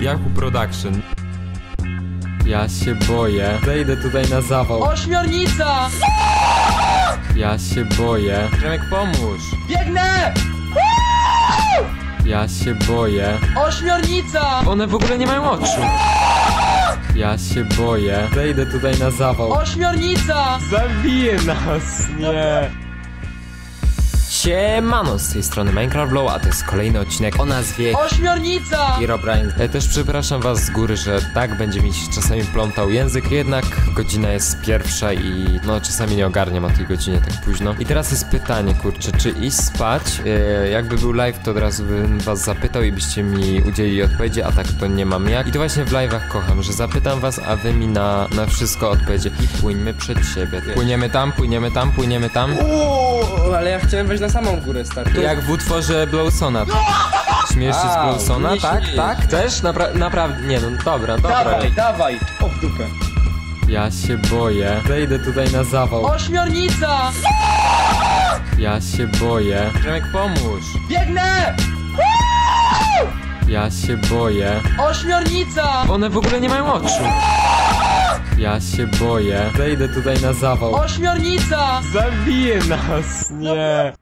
Jaku Production. Ja się boję. Wejdę tutaj na zawał. Ośmiornica! Ja się boję. Przemek, pomóż. Biegnę! Ja się boję. Ośmiornica! One w ogóle nie mają oczu. Ja się boję. Wejdę tutaj na zawał. Ośmiornica! Zabije nas, nie. Siemano, z tej strony Minecraft Blow, a to jest kolejny odcinek o nazwie Ośmiornica! Herobrine. E, Też przepraszam was z góry, że tak będzie mi się czasami plątał język, jednak godzina jest pierwsza i no czasami nie ogarniam o tej godzinie tak późno. I teraz jest pytanie, kurczę, czy iść spać? E, jakby był live, to od razu bym was zapytał i byście mi udzielili odpowiedzi, a tak to nie mam jak. I to właśnie w live'ach kocham, że zapytam was, a wy mi na, na wszystko odpowiecie. I płyńmy przed siebie. Płyniemy tam, płyniemy tam, płyniemy tam. Uuu, ale ja chciałem wejść na samą górę, stary. Jak w utworze Blowsona. Śmiesz się z A, Blowsona, mnie się tak? nie Tak? Też? Napra naprawdę, nie no, dobra, dobra. Dawaj, dawaj! O w dupę. Ja się boję. Wejdę tutaj na zawał. Ośmiornica! Ja się boję. Przemek, pomóż. Biegnę! Ja się boję. Ośmiornica! One w ogóle nie mają oczu. Ja się boję. Wejdę tutaj na zawał. Ośmiornica! Zabije nas, nie.